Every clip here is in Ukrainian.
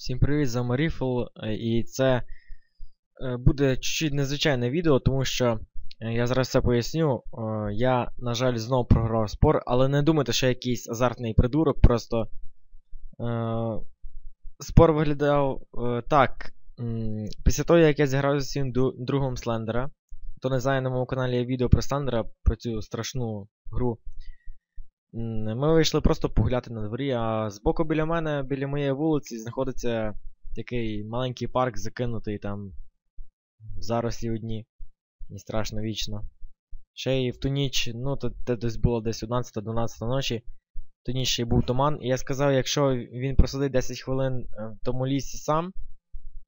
Всім привіт, з вами Ріфл, е, і це е, буде чуть-чуть незвичайне відео, тому що е, я зараз все поясню. Я, на жаль, знову програв спор, але не думайте, що якийсь азартний придурок, просто спор виглядав так. Після того, як я зіграв зі своїм другом Слендера, хто не знає на моєму каналі є відео про Слендера, про цю страшну гру. Ми вийшли просто погуляти на дворі, а збоку біля мене, біля моєї вулиці, знаходиться такий маленький парк закинутий там в зарослі одні. І страшно вічно. Ще й в ту ніч, ну то це десь було десь 11-12 ночі. В ту ніч ще й був туман. І я сказав, якщо він просидить 10 хвилин е, в тому лісі сам,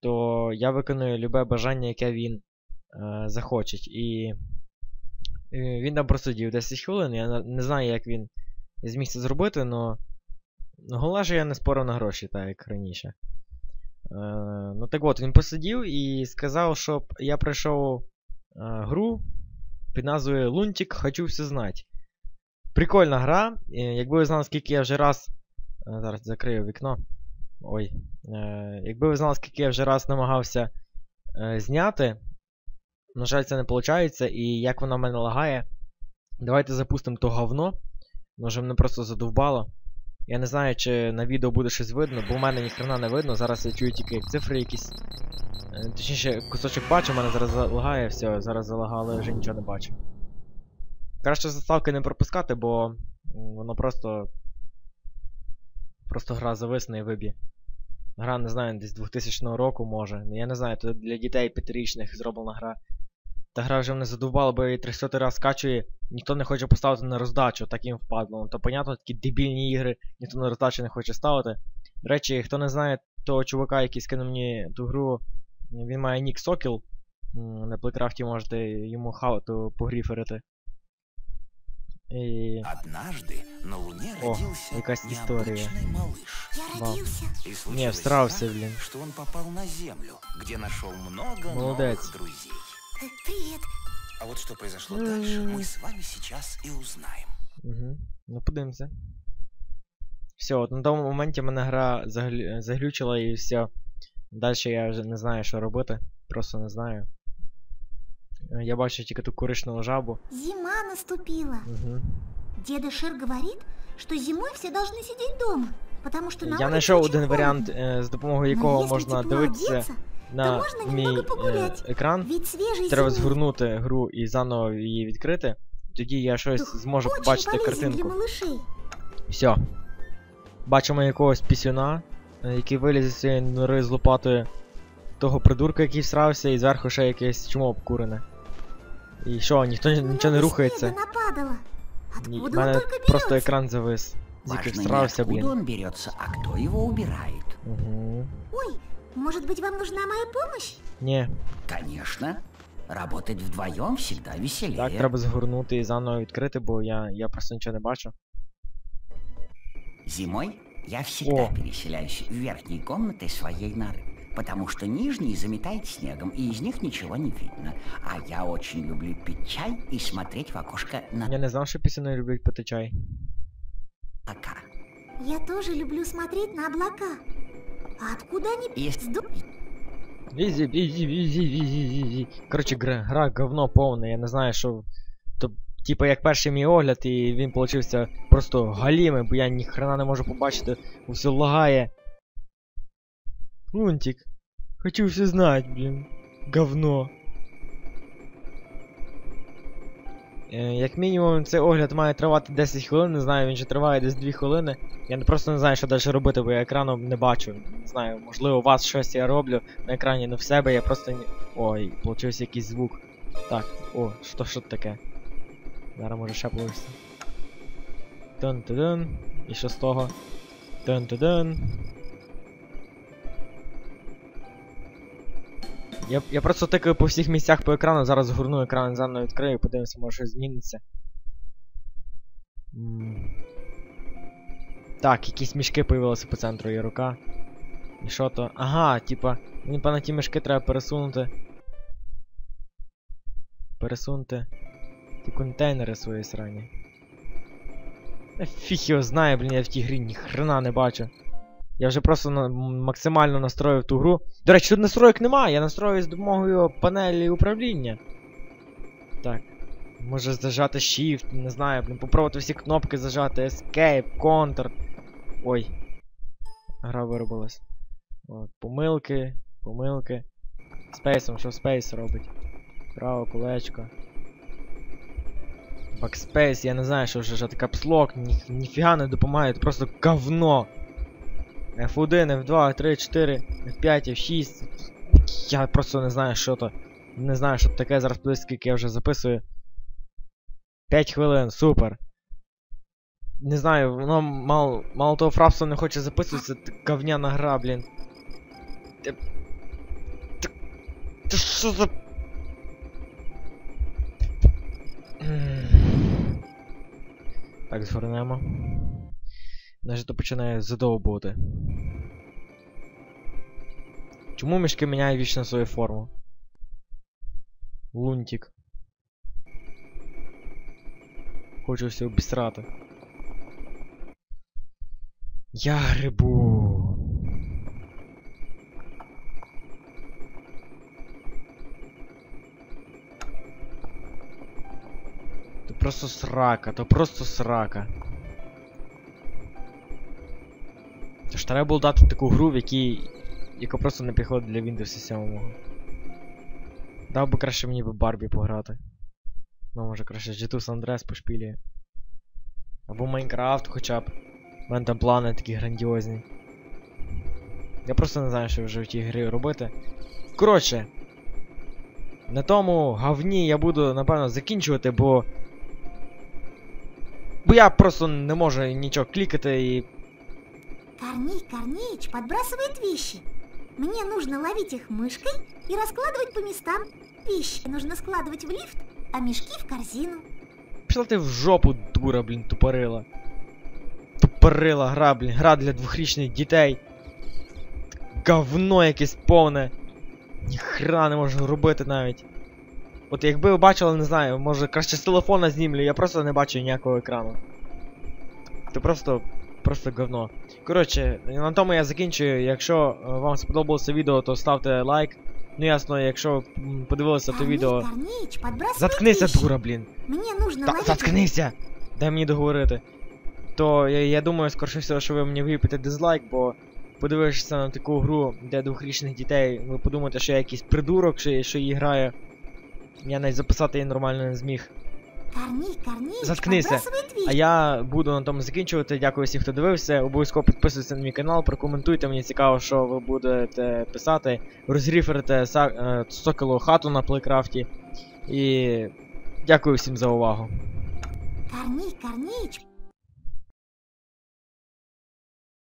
то я виконую любе бажання, яке він е, захоче. І е, він там просидів 10 хвилин. Я не знаю, як він зміг це зробити, але головне, що я не спорив на гроші, так як раніше. Е, ну так от, він посидів і сказав, щоб я пройшов е, гру під назвою Лунтик Хочу все знати. Прикольна гра. Якби ви знали, скільки я вже раз. е, зараз закрию вікно. Ой. Якби ви знали, скільки я вже раз намагався зняти. На жаль, це не виходить, і як воно в мене лагає. Давайте запустимо то говно. Може мене просто задовбало. Я не знаю, чи на відео буде щось видно, бо в мене ніхрена не видно. Зараз я чую тільки цифри якісь. Е, Точніше, кусочок бачу, в мене зараз залагає, все, зараз залагало, я вже нічого не бачу. Краще заставки не пропускати, бо воно просто. Просто гра зависне і виб'є. Гра, не знаю, десь 2000 року може. Я не знаю, то для дітей п'ятирічних зроблена гра. Та гра вже мене задовбала, бо її 300 раз скачує, ніхто не хоче поставити на роздачу, так їм впадло. Ну, то понятно, такі дебільні ігри, ніхто на роздачу не хоче ставити. До речі, хто не знає того чувака, який скинув мені ту гру, він має нік Сокіл. М, На Плейкрафті можете йому хауту погріферити. І... Однажды на Луне О, родился якась історія. необычный малыш. Я Вау. родился. И Не, случилось всрався, так, блин. что он попал на Землю, где нашел много Молодец. новых друзей. Э, Привет. А вот что произошло М. дальше, мы с вами сейчас и узнаем. Угу. Ну подивимося. Все, от на тому моменті мене гра заглю... заглючила і все. Далі я вже не знаю, що робити. Просто не знаю. Е, Я бачу тільки ту коричневу жабу. Зима наступила. Угу. Деда Шер говорит, что зимой все должны сидеть дома, потому что на Я улице знайшов очень один варіант, холодно. е, з допомогою Но якого если можна тепло дивитися одеться, на можна мій е, екран. Треба згорнути гру і заново її відкрити. Тоді я щось зможу побачити картинку. Все. Бачимо якогось пісюна, е, який виліз зі цієї нори з лопатою. Того придурка, який всрався, і зверху ще якесь чмо обкурене. І що, ніхто нічого не рухається. Ні, в мене просто екран завис. Зіки Важно не всрався, откуда блін. берется, а кто его убирает. Угу. Ой, может быть вам нужна моя помощь? Ні, Конечно. Работать вдвоем всегда веселее. так треба згорнути і заново відкрити, бо я, я просто нічого не бачу. Зимой я всегда О. переселяюсь в верхние комнаты своей норы, потому что нижние заметает снегом, и из них ничего не видно. А я очень люблю пить чай и смотреть в окошко на Я не знав, що пісюни люблять пити чай. облака. Я тоже люблю смотреть на облака. А откуда они И если сду... Візі, візі, візі, візі, візі. Коротше, гра, гра говно повне, я не знаю, що. То, типа, як перший мій огляд, і він получився просто галімий, бо я ніхрена не можу побачити, все лагає. Лунтик. Хочу все знать, блін. Говно. Як мінімум, цей огляд має тривати 10 хвилин, не знаю, він ще триває десь 2 хвилини. Я просто не знаю, що далі робити, бо я екрану не бачу. Не знаю, можливо, у вас щось я роблю на екрані, не в себе, я просто. Ой, получився якийсь звук. Так, о, що що таке? Зараз може ще получиться. тун ту дун І що з того? тун Я, я просто тикаю по всіх місцях по екрану, зараз згорну екран заново відкрию, подивимося, може щось зміниться. Так, якісь мішки появилися по центру є рука. І що то? Ага, типа, мені певно ті мішки треба пересунути. Пересунути. Ті контейнери свої срані. Е, Фіг його знає, блін, я в тій грі ні хрена не бачу. Я вже просто на, максимально настроїв ту гру. До речі, тут настроїк немає, я настроюю з допомогою панелі управління. Так. Може зажати Shift, не знаю, блін, попробувати всі кнопки зажати, Escape, Ctrl. Ой. Гра виробилась. От, помилки, помилки. Спейсом, що спейс робить? Право колечко. Backspace, я не знаю, що вже жати капслок, ні, ніфіга не допомагає, це просто говно. F1, F2, 3, 4, F5, F6. Я просто не знаю, що то. Не знаю, що таке зараз подивись, скільки я вже записую. 5 хвилин, супер. Не знаю, воно мало, мало того фрапсу не хоче записуватися, говняна гра, блін. Ти... Ти... Ти що за... Так, згорнемо. Навіть то починає задовбувати. Чому мішки міняють вічно свою форму? Лунтик. Хочу все обісрати. Я грибу. То просто срака, то просто срака. Тож треба було дати таку гру, в якій. яка просто не підходить для Windows 7. Дав би краще мені би Барбі пограти. Ну, може краще GTA San Andreas пошпілює. Або Майнкрафт хоча б. У мене там плани такі грандіозні. Я просто не знаю, що вже в тій грі робити. Коротше. На тому говні я буду, напевно, закінчувати, бо. Бо я просто не можу нічого клікати і. Корней Корнеич подбрасывает вещи. Мне нужно ловить их мышкой и раскладывать по местам. Вещи нужно складывать в лифт, а мешки в корзину. Пішла ти в жопу, дура, блін, тупорила. Тупорила гра, блін, гра для двохрічних дітей. Говно якесь повне. Ніхра не можу робити навіть. От якби ви бачили, не знаю, може краще з телефона знімлю, я просто не бачу ніякого екрану. Це просто. просто говно. Коротше, на тому я закінчую. Якщо е, вам сподобалося відео, то ставте лайк. Ну ясно, якщо подивилися то відео. Заткнися, дура, блін. Мне нужно Та заткнися! Дай мені договорити. То я, я думаю, скоріше всього, що ви мені випите дизлайк, бо подивишся на таку гру для двохрічних дітей, ви подумаєте, що я якийсь придурок, що, що її граю. Я навіть записати її нормально не зміг. Корней Корнеич Заткнися. А я буду на тому закінчувати. Дякую всім, хто дивився. Обов'язково підписуйтесь на мій канал, прокоментуйте, мені цікаво, що ви будете писати. Розріферите соколу хату на плейкрафті. І дякую всім за увагу. Корней Корнеич